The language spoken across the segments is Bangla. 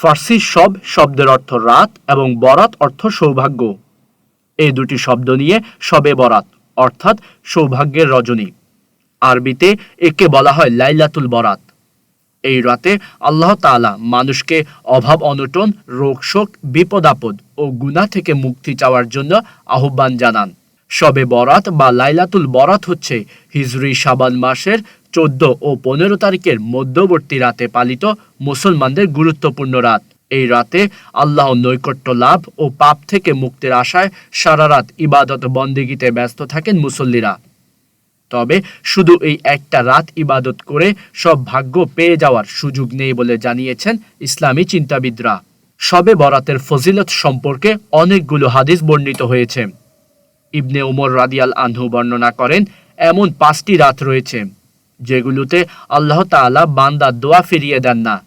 ফার্সি সব শব্দের অর্থ রাত এবং বরাত অর্থ সৌভাগ্য। এই দুটি শব্দ নিয়ে সবে বরাত, অর্থাৎ সৌভাগ্যের রজনী। আরবিতে একে বলা হয় লাইলাতুল বরাত। এই রাতে আল্লাহ তাআলা মানুষকে অভাব, অনটন, রোগ, শোক, বিপদ, আপদ ও গুনাহ থেকে মুক্তি চাওয়ার জন্য আহ্বান জানান। শবে বরাত বা লাইলাতুল বরাত হচ্ছে হিজরি, শাবান মাসের চোদ্দ ও পনেরো তারিখের মধ্যবর্তী রাতে পালিত মুসলমানদের গুরুত্বপূর্ণ রাত। এই রাতে আল্লাহ নৈকট্য লাভ ও পাপ থেকে মুক্তির আশায় সারা রাত ইবাদত বন্দেগীতে ব্যস্ত থাকেন মুসল্লিরা। তবে শুধু এই একটা রাত ইবাদত করে সব ভাগ্য পেয়ে যাওয়ার সুযোগ নেই বলে জানিয়েছেন ইসলামী চিন্তাবিদরা। সবে বরাতের ফজিলত সম্পর্কে অনেকগুলো হাদিস বর্ণিত হয়েছে। ইবনে উমর রাদিয়াল আনহু বর্ণনা করেন, এমন পাঁচটি রাত রয়েছে। যেগুলোতে আল্লাহ তাআলা বান্দা দোয়া ফিরিয়ে দেন না।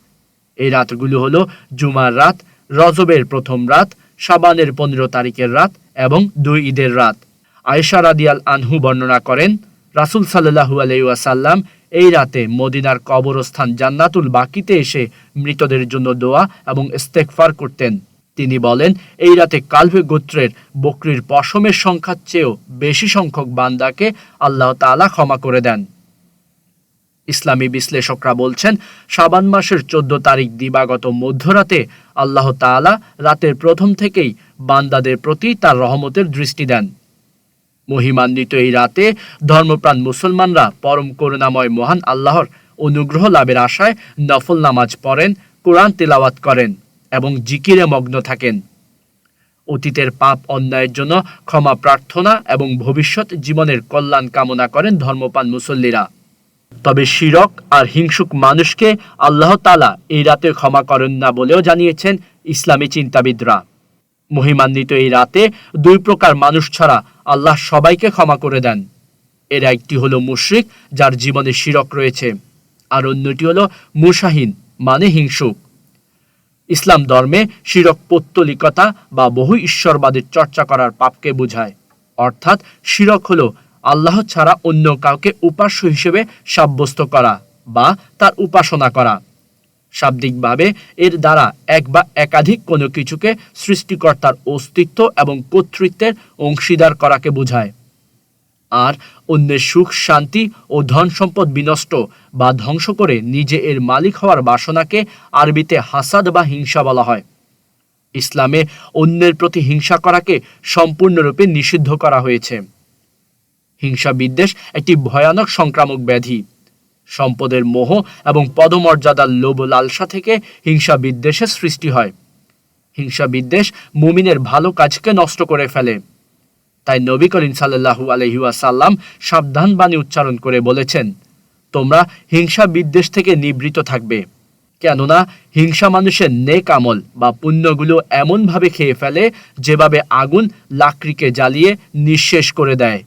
এই রাতগুলো হলো জুমার রাত, রজবের প্রথম রাত, সাবানের পনেরো তারিখের রাত এবং দুই ঈদের রাত। আয়েশা রাদিয়াল আনহু বর্ণনা করেন, রাসূল সাল্লাল্লাহু আলাইসাল্লাম এই রাতে মদিনার কবরস্থান জান্নাতুল বাকিতে এসে মৃতদের জন্য দোয়া এবং ইস্তেগফার করতেন। তিনি বলেন, এই রাতে কালভে গোত্রের বকরির পশমের সংখ্যার চেয়েও বেশি সংখ্যক বান্দাকে আল্লাহ তাআলা ক্ষমা করে দেন। ইসলামী বিশ্লেষকরা বলছেন, শাবান মাসের চোদ্দ তারিখ দিবাগত মধ্যরাতে আল্লাহ তাআলা রাতের প্রথম থেকেই বান্দাদের প্রতি তার রহমতের দৃষ্টি দেন। মহিমান্বিত এই রাতে ধর্মপ্রাণ মুসলমানরা পরম করুণাময় মহান আল্লাহর অনুগ্রহ লাভের আশায় নফল নামাজ পড়েন, কোরআন তেলাওয়াত করেন এবং জিকিরে মগ্ন থাকেন। অতীতের পাপ অন্যায়ের জন্য ক্ষমা প্রার্থনা এবং ভবিষ্যৎ জীবনের কল্যাণ কামনা করেন ধর্মপান মুসল্লিরা। তবে শিরক আর হিংসুক মানুষকে আল্লাহ তালা এই রাতে ক্ষমা করেন না বলেও জানিয়েছেন ইসলামী চিন্তাবিদরা। মহিমান্বিত এই রাতে দুই প্রকার মানুষ ছাড়া আল্লাহ সবাইকে ক্ষমা করে দেন। এর একটি হলো মুশরিক, যার জীবনে শিরক রয়েছে। আর অন্যটি হলো মুসাহিন মানে হিংসুক। ইসলাম ধর্মে শিরক পৌত্তলিকতা বা বহু ঈশ্বরবাদের চর্চা করার পাপকে বোঝায়। অর্থাৎ শিরক হলো আল্লাহ ছাড়া অন্য কাউকে উপাস্য হিসেবে সাব্যস্ত করা বা তার উপাসনা করা। শাব্দিকভাবে, এর দ্বারা এক বা একাধিক কোনো কিছুকে সৃষ্টিকর্তার অস্তিত্ব এবং কর্তৃত্বের অংশীদার করাকে বোঝায়। আর অন্যের সুখ, শান্তি ও ধন সম্পদ বিনষ্ট বা ধ্বংস করে নিজে এর মালিক হওয়ার বাসনাকে আরবিতে হাসাদ বা হিংসা বলা হয়। ইসলামে অন্যের প্রতি হিংসা করাকে সম্পূর্ণরূপে নিষিদ্ধ করা হয়েছে। হিংসা বিদ্বেষ একটি ভয়ানক সংক্রামক ব্যাধি। সম্পদের মোহ এবং পদমর্যাদার লোভ লালসা থেকে হিংসা বিদ্বেষের সৃষ্টি হয়। হিংসা বিদ্বেষ মুমিনের ভালো কাজকে নষ্ট করে ফেলে। তাই নবী করিম সাল্লাহু আলহিউসাল্লাম সাবধান বাণী উচ্চারণ করে বলেছেন, তোমরা হিংসা বিদ্বেষ থেকে নিবৃত থাকবে। কেননা হিংসা মানুষের নেক আমল বা পুণ্যগুলো এমনভাবে খেয়ে ফেলে, যেভাবে আগুন লাকড়িকে জ্বালিয়ে নিঃশেষ করে দেয়।